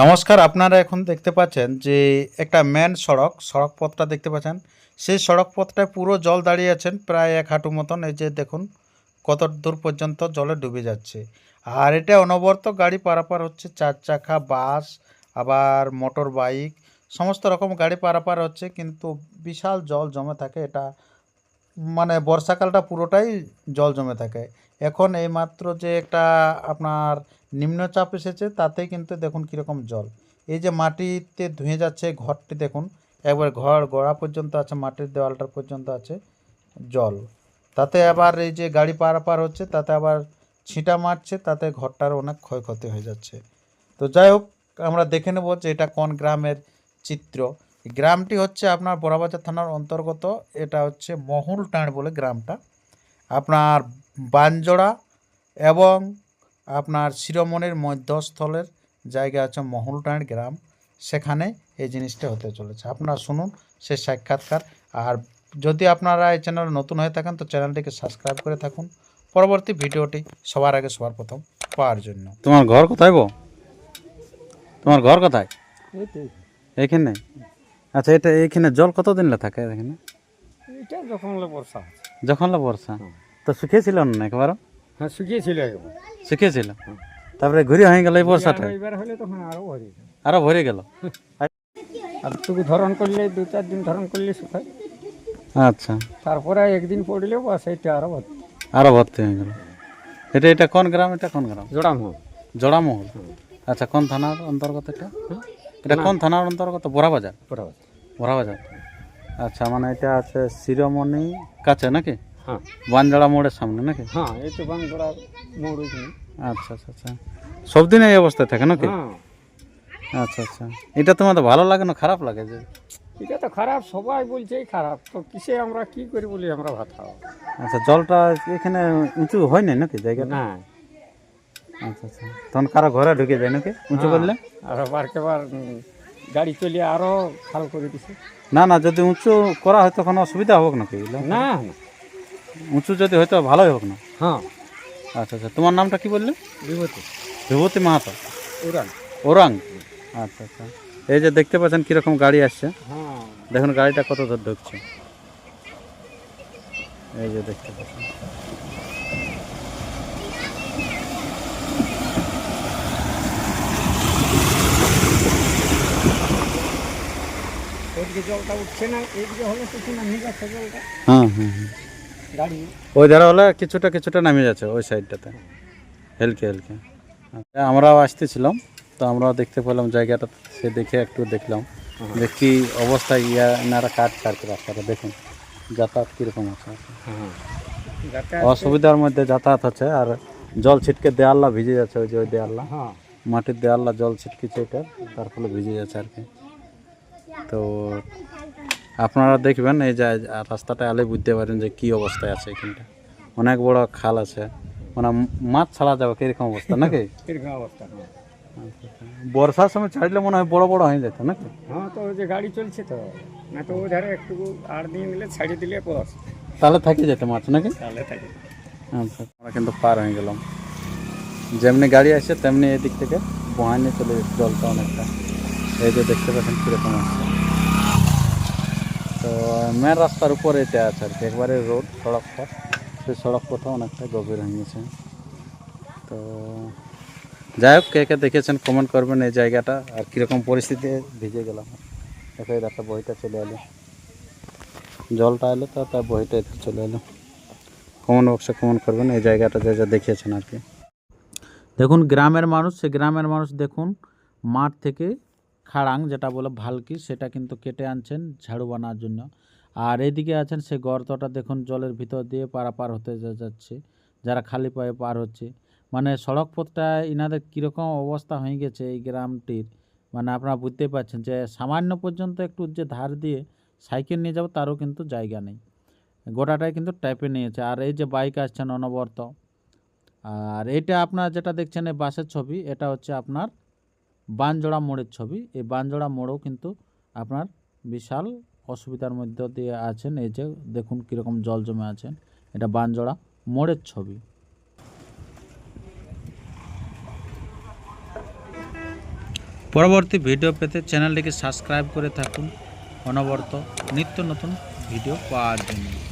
নমস্কার, আপনারা এখন দেখতে পাচ্ছেন যে একটা মেন সড়ক সড়ক পথটা দেখতে পাচ্ছেন। সেই সড়ক পথটায় পুরো জল দাঁড়িয়ে আছেন প্রায় এক হাঁটু মতন। এই যে দেখুন কত দূর পর্যন্ত জলে ডুবে যাচ্ছে। আর এটা অনবরত গাড়ি পারাপার হচ্ছে, চার চাকা, বাস, আবার মোটর বাইক, সমস্ত রকম গাড়ি পারাপার হচ্ছে, কিন্তু বিশাল জল জমে থাকে। এটা মানে বর্ষাকালটা পুরোটাই জল জমে থাকে। এখন এইমাত্র যে একটা আপনার নিম্নচাপ এসেছে, তাতেই কিন্তু দেখুন কীরকম জল। এই যে মাটিতে ধুয়ে যাচ্ছে ঘরটি দেখুন, একবার ঘর গোড়া পর্যন্ত আছে, মাটির দেওয়ালটা পর্যন্ত আছে জল। তাতে আবার এই যে গাড়ি পারাপার হচ্ছে, তাতে আবার ছিটা মারছে, তাতে ঘরটার অনেক ক্ষয়ক্ষতি হয়ে যাচ্ছে। তো যাই হোক, আমরা দেখে নেব যে এটা কোন গ্রামের চিত্র। গ্রামটি হচ্ছে আপনার বড়াবাজার থানার অন্তর্গত, এটা হচ্ছে মহুল টাঁড় বলে গ্রামটা। আপনার বানজোড়া এবং আপনার শিরোমণির মধ্যস্থলের জায়গা আছে মহুলটাঁড় গ্রাম। সেখানে এই জিনিসটা হতে চলেছে। আপনারা শুনুন সে সাক্ষাৎকার। আর যদি আপনারা এই চ্যানেল নতুন হয়ে থাকেন তো চ্যানেলটিকে সাবস্ক্রাইব করে থাকুন। পরবর্তী ভিডিওটি সবার আগে সবার প্রথম পাওয়ার জন্য। তোমার ঘর কোথায় গো? তোমার ঘর কোথায়? এইখানে? আচ্ছা এটা এইখানে জল কতদিন থাকে এখানে? এটা যখন বর্ষা যখন লা বর্ষা? তো শুকিয়েছিল না একবার হ্যাঁ শুকিয়েছিল একবার শুকিয়েছিল? তারপরে ঘুরে হয়ে গেল এই বর্ষাটা এবার হলে তখন আরও ভরে যায়। আরও ভরে গেল? আর টুকু ধরন করলে দু চার দিন ধরন করলে শুকায়। আচ্ছা। তারপরে একদিন পড়লেও বাস এটা আরও ভর্তি। আরও ভর্তি হয়ে গেল। এটা এটা কোন গ্রাম এটা কোন গ্রাম? জোড়াম হোক জোড়ামহল। আচ্ছা কোন থানার অন্তর্গত এটা? এটা কোন থানার অন্তর্গত? বড়াবাজার বরাবর বড়াবাজার আচ্ছা মানে এটা আছে শিরোমণি কাছে নাকি? হ্যাঁ। বানজোড়া মোড়ের সামনে নাকি? হ্যাঁ এই তো বাং মোড় ওইখানে। আচ্ছা আচ্ছা আচ্ছা। সব দিন এই অবস্থায় থাকে নাকি? হ্যাঁ। আচ্ছা আচ্ছা। এটা তোমাদের ভালো লাগে না খারাপ লাগে যে? এটা তো খারাপ সবাই বলছে খারাপ। তো কিসে আমরা কি করি বলি আমরা ভাত খাওয়া আচ্ছা জলটা এখানে উঁচু হয় না নাকি জায়গাটা? না। আচ্ছা আচ্ছা। তখন কারও ঘরে ঢুকে যায় নাকি উঁচু করলে? আর বারকে বার গাড়ি চলিয়ে আরও খাল করে দিছে। না না যদি উঁচু করা হয় তখন অসুবিধা হোক নাকি? না না। উঁচু যদি হয়তো ভালোই হোক না? হ্যাঁ। আচ্ছা আচ্ছা। তোমার নামটা কি বললে? বিভূতি। বিভূতি মাহাতো। ওরাং। ওরাং? আচ্ছা আচ্ছা। এই যে দেখতে পাচ্ছেন কীরকম গাড়ি আসছে? হ্যাঁ। দেখুন গাড়িটা কত দূর ঢুকছে। এই যে দেখতে পাচ্ছেন। জলটা উঠছে না এইদিকে হলে কিছু নামিয়ে যাচ্ছে জলটা। হ্যাঁ হ্যাঁ হ্যাঁ। ওই ধারে হলে কিছুটা কিছুটা নামে যাচ্ছে ওই সাইডটাতে। হেলকে হেলকে। আচ্ছা, আমরাও আসতেছিলাম তো আমরাও দেখতে পেলাম জায়গাটা সে দেখে একটু দেখলাম। যে কি অবস্থায় ইয়া এনারা কাটছে আর কি রাস্তাটা দেখুন। যাতায়াত কীরকম আছে? হ্যাঁ অসুবিধার মধ্যে যাতায়াত হচ্ছে আর জল ছিটকে দেয়াল্লা ভিজে যাচ্ছে ওই যে ওই দেয়াল্লা হ্যাঁ। মাটির দেয়াল্লা জল ছিটকেছে এটা তার ফলে ভিজে যাচ্ছে আর কি। তো আপনারা দেখবেন এই যে রাস্তাটা আলে বুঝতে পারেন যে কি অবস্থায় আছে এখানটা। অনেক বড় খাল আছে। মানে মাছ ছাড়া যাবে কীরকম অবস্থা নাকি? অবস্থা হ্যাঁ। বর্ষার সময় ছাড়লে মনে হয় বড় বড় হয়ে যেত নাকি? হ্যাঁ তো ওই যে গাড়ি চলছে তো। না তো ওই ধারে একটু আর দিয়ে দিলে ছাড়িয়ে দিলে বস তাহলে থেকে যেত মাছ নাকি? তাহলে থাকে। আচ্ছা। আমরা কিন্তু পার হয়ে গেলাম। যেমনি গাড়ি আসছে তেমনি এদিক থেকে বহায় নিয়ে চলে জলটা অনেকটা। এই যে দেখতে পাচ্ছেন কীরকম আসছে তো মেন রাস্তার উপরে এটা আছে আর কি, একবারে রোড সড়ক পথ। সেই সড়ক পথে অনেকটা গভীর হয়ে গেছে। তো যাই হোক, কে কে দেখেছেন কমেন্ট করবেন এই জায়গাটা আর কীরকম পরিস্থিতি, ভিজে গেলাম। দেখো রাস্তা বইটা চলে এলো। জলটা এলো তো তার বইটা এতে চলে এলো। কমেন্ট বক্সে কমেন্ট করবেন, এই জায়গাটা যে যা দেখিয়েছেন আর কি। দেখুন, গ্রামের মানুষ সে গ্রামের মানুষ দেখুন, মাঠ থেকে খাড়াং, যেটা বলে ভালকি, সেটা কিন্তু কেটে আনছেন ঝাড়ু বানার জন্য। আর এদিকে আছেন সে গর্তটা, দেখুন, জলের ভিতর দিয়ে পারাপার হতে যাচ্ছে, যারা খালি পায়ে পার হচ্ছে। মানে সড়ক পথটা ইনাদের কীরকম অবস্থা হয়ে গেছে এই গ্রামটির মানে আপনারা বুঝতেই পারছেন যে সামান্য পর্যন্ত একটু যে ধার দিয়ে সাইকেল নিয়ে যাব, তারও কিন্তু জায়গা নেই। গোটাটাই কিন্তু টাইপে নিয়েছে। আর এই যে বাইক আসছেন অনবরত। আর এটা আপনার যেটা দেখছেন এই বাসের ছবি, এটা হচ্ছে আপনার বানজোড়া মোড়ের ছবি। এই বানজোড়া মোড়ও কিন্তু আপনার বিশাল অসুবিধার মধ্যে দিয়ে আছেন। এই যে দেখুন কীরকম জল জমে আছেন। এটা বানজোড়া মোড়ের ছবি। পরবর্তী ভিডিও পেতে চ্যানেলটিকে সাবস্ক্রাইব করে থাকুন। অনবরত নিত্য নতুন ভিডিও পাওয়ার জন্য।